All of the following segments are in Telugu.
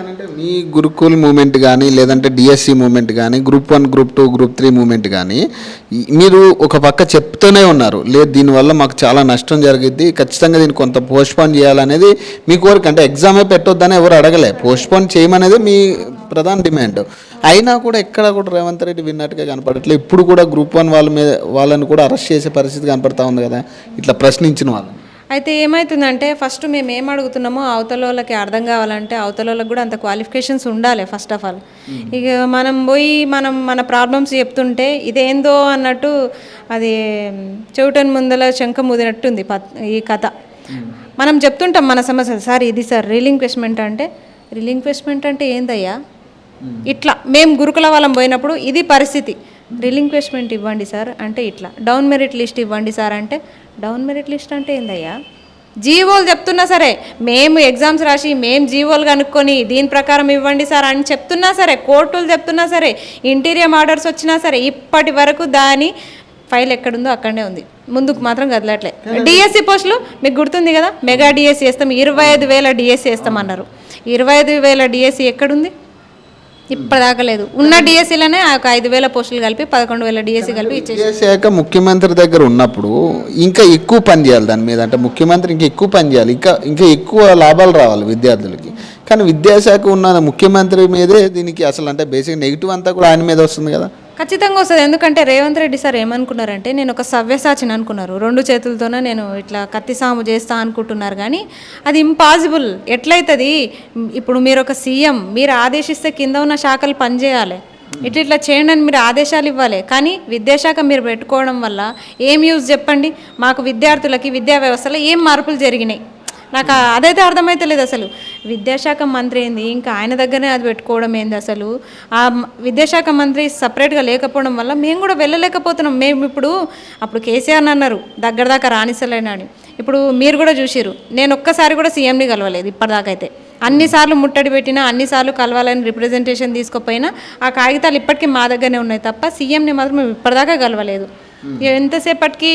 అంటే మీ గురుకుల్ మూమెంట్ కానీ లేదంటే డిఎస్సి మూమెంట్ కానీ group one group two group three movement కానీ మీరు ఒక పక్క చెప్తూనే ఉన్నారు. లేదు దీనివల్ల మాకు చాలా నష్టం జరిగింది ఖచ్చితంగా దీన్ని కొంత పోస్ట్పోన్ చేయాలనేది మీ కోరిక. అంటే ఎగ్జామే పెట్టొద్దని ఎవరు అడగలే. పోస్ట్పోన్ చేయమనేది మీ ప్రధాన డిమాండ్. అయినా కూడా ఎక్కడ కూడా రేవంత్ రెడ్డి విన్నట్టుగా కనపడట్లేదు ఇప్పుడు కూడా గ్రూప్ వన్ వాళ్ళ మీద వాళ్ళని కూడా అరెస్ట్ చేసే పరిస్థితి కనపడతా ఉంది కదా. ఇట్లా ప్రశ్నించిన వాళ్ళని. అయితే ఏమవుతుందంటే ఫస్ట్ మేము ఏం అడుగుతున్నామో అవతల వాళ్ళకి అర్థం కావాలంటే అవతల వాళ్ళకి కూడా అంత క్వాలిఫికేషన్స్ ఉండాలి ఫస్ట్ ఆఫ్ ఆల్. ఇక మనం పోయి మనం మన ప్రాబ్లమ్స్ చెప్తుంటే ఇదేందో అన్నట్టు అది చెవిటన్ ముందల శంఖ ముదినట్టుంది ఈ కథ. మనం చెప్తుంటాం మన సమస్యలు సార్ ఇది సార్ రిలింక్వెస్ట్మెంట్ అంటే రిలింక్వెస్ట్మెంట్ అంటే ఏందయ్యా? ఇట్లా మేము గురుకుల వాళ్ళం పోయినప్పుడు ఇది పరిస్థితి. రిలింక్వెస్ట్మెంట్ ఇవ్వండి సార్ అంటే ఇట్లా. డౌన్ మెరిట్ లిస్ట్ ఇవ్వండి సార్ అంటే డౌన్ మెరిట్ లిస్ట్ అంటే ఏందయ్యా? జీవోలు చెప్తున్నా సరే మేము ఎగ్జామ్స్ రాసి మేము జీవోలు కనుక్కొని దీని ప్రకారం ఇవ్వండి సార్ అని చెప్తున్నా సరే కోర్టులు చెప్తున్నా సరే ఇంటీరియర్ ఆర్డర్స్ వచ్చినా సరే ఇప్పటి వరకు దాని ఫైల్ ఎక్కడుందో అక్కడనే ఉంది. ముందుకు మాత్రం కదలట్లే. డిఎస్సి పోస్టులు మీకు గుర్తుంది కదా? మెగా డిఎస్సి వేస్తాం. ఇరవై ఐదు వేల డిఎస్సి వేస్తామన్నారు. ఇరవై ఐదు వేల డిఎస్సి ఎక్కడుంది? ఇప్పటిదాకా లేదు. ఉన్న డిఎస్సీలోనే ఒక ఐదు వేల పోస్టులు కలిపి పదకొండు వేల డిఎస్సీ కలిపి ఇచ్చేసి విద్యాశాఖ ముఖ్యమంత్రి దగ్గర ఉన్నప్పుడు ఇంకా ఎక్కువ పని చేయాలి దాని మీద. అంటే ముఖ్యమంత్రి ఇంకా ఎక్కువ పని చేయాలి. ఇంకా ఇంకా ఎక్కువ లాభాలు రావాలి విద్యార్థులకి. కానీ విద్యాశాఖ ఉన్న ముఖ్యమంత్రి మీదే దీనికి అసలు అంటే బేసిక్ నెగిటివ్ అంతా కూడా ఆయన మీద వస్తుంది కదా. ఖచ్చితంగా వస్తుంది. ఎందుకంటే రేవంత్ రెడ్డి సార్ ఏమనుకున్నారంటే నేను ఒక సవ్యసాచిని అనుకున్నారు. రెండు చేతులతోనే నేను ఇట్లా కత్తి సాము చేస్తా అనుకుంటున్నారు కానీ అది ఇంపాసిబుల్ ఎట్లయితుంది? ఇప్పుడు మీరు ఒక సీఎం మీరు ఆదేశిస్తే కింద ఉన్న శాఖలు పనిచేయాలి ఇట్లా ఇట్లా చేయండి అని మీరు ఆదేశాలు ఇవ్వాలి. కానీ విద్యాశాఖ మీరు పెట్టుకోవడం వల్ల ఏం యూజ్ చెప్పండి? మాకు విద్యార్థులకి విద్యా వ్యవస్థలో ఏం మార్పులు జరిగినాయి? నాకు అదైతే అర్థమైతే లేదు అసలు. విద్యాశాఖ మంత్రి ఏంది? ఇంకా ఆయన దగ్గరనే అది పెట్టుకోవడం ఏంది అసలు? ఆ విద్యాశాఖ మంత్రి సపరేట్గా లేకపోవడం వల్ల మేము కూడా వెళ్ళలేకపోతున్నాం. మేము ఇప్పుడు అప్పుడు కేసీఆర్ అన్నారు దగ్గర దాకా రాణిసలేనని ఇప్పుడు మీరు కూడా చూసిరు నేను ఒక్కసారి కూడా సీఎంని కలవలేదు ఇప్పటిదాకా అయితే అన్నిసార్లు ముట్టడి పెట్టినా అన్నిసార్లు కలవాలని రిప్రజెంటేషన్ తీసుకోపోయినా ఆ కాగితాలు ఇప్పటికీ మా దగ్గరనే ఉన్నాయి తప్ప సీఎంని మాత్రం మేము ఇప్పటిదాకా కలవలేదు. ఎంతసేపటికి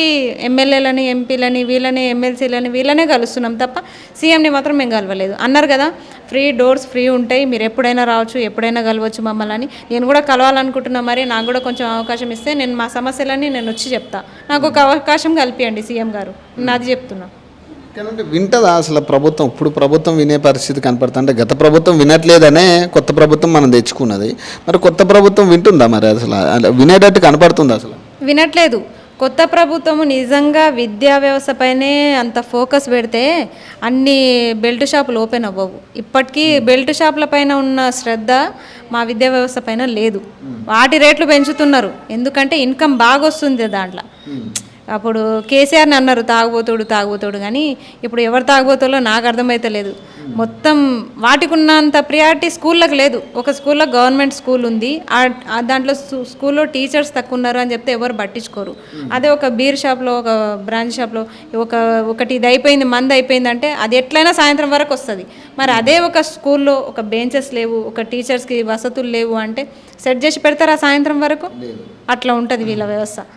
ఎమ్మెల్యేలని ఎంపీలని వీళ్ళని ఎమ్మెల్సీలని వీళ్ళనే కలుస్తున్నాం తప్ప సీఎంని మాత్రం మేము కలవలేదు. అన్నారు కదా ఫ్రీ డోర్స్ ఫ్రీ ఉంటాయి మీరు ఎప్పుడైనా రావచ్చు ఎప్పుడైనా కలవచ్చు మమ్మల్ని అని. నేను కూడా కలవాలనుకుంటున్నా మరి నాకు కూడా కొంచెం అవకాశం ఇస్తే నేను మా సమస్యలన్నీ నేను వచ్చి చెప్తా. నాకు ఒక అవకాశం కల్పియండి సీఎం గారు నాది చెప్తున్నా. వింటదా అసలు ప్రభుత్వం? ఇప్పుడు ప్రభుత్వం వినే పరిస్థితి కనపడుతుంది. అంటే గత ప్రభుత్వం వినట్లేదనే కొత్త ప్రభుత్వం మనం తెచ్చుకున్నది. మరి కొత్త ప్రభుత్వం వింటుందా మరి అసలు? వినేటట్టు కనపడుతుంది అసలు? వినట్లేదు. కొత్త ప్రభుత్వము నిజంగా విద్యా వ్యవస్థపైనే అంత ఫోకస్ పెడితే అన్ని బెల్ట్ షాపులు ఓపెన్ అవ్వవు. ఇప్పటికీ బెల్ట్ షాపుల పైన ఉన్న శ్రద్ధ మా విద్యా వ్యవస్థ పైన లేదు. వాటి రేట్లు పెంచుతున్నారు. ఎందుకంటే ఇన్కమ్ బాగా వస్తుంది దాంట్లో అప్పుడు కేసీఆర్ని అన్నారు తాగుబోతుడు తాగుబోతుడు. కానీ ఇప్పుడు ఎవరు తాగుబోతులో నాకు అర్థమైతే లేదు. మొత్తం వాటికి ఉన్నంత ప్రియారిటీ స్కూళ్ళకి లేదు. ఒక స్కూల్లో గవర్నమెంట్ స్కూల్ ఉంది. ఆ- ఆ దాంట్లో స్కూల్లో టీచర్స్ తక్కువ ఉన్నారు అని చెప్తే ఎవరు పట్టించుకోరు. అదే ఒక బీర్ షాప్లో ఒక బ్రాంచ్ షాప్లో ఒక ఒకటి ఇది అయిపోయింది మంది అయిపోయింది అంటే అది ఎట్లయినా సాయంత్రం వరకు వస్తుంది. మరి అదే ఒక స్కూల్లో ఒక బెంచెస్ లేవు ఒక టీచర్స్కి వసతులు లేవు అంటే సెట్ చేసి పెడతారా సాయంత్రం వరకు? అట్లా ఉంటుంది వీళ్ళ వ్యవస్థ.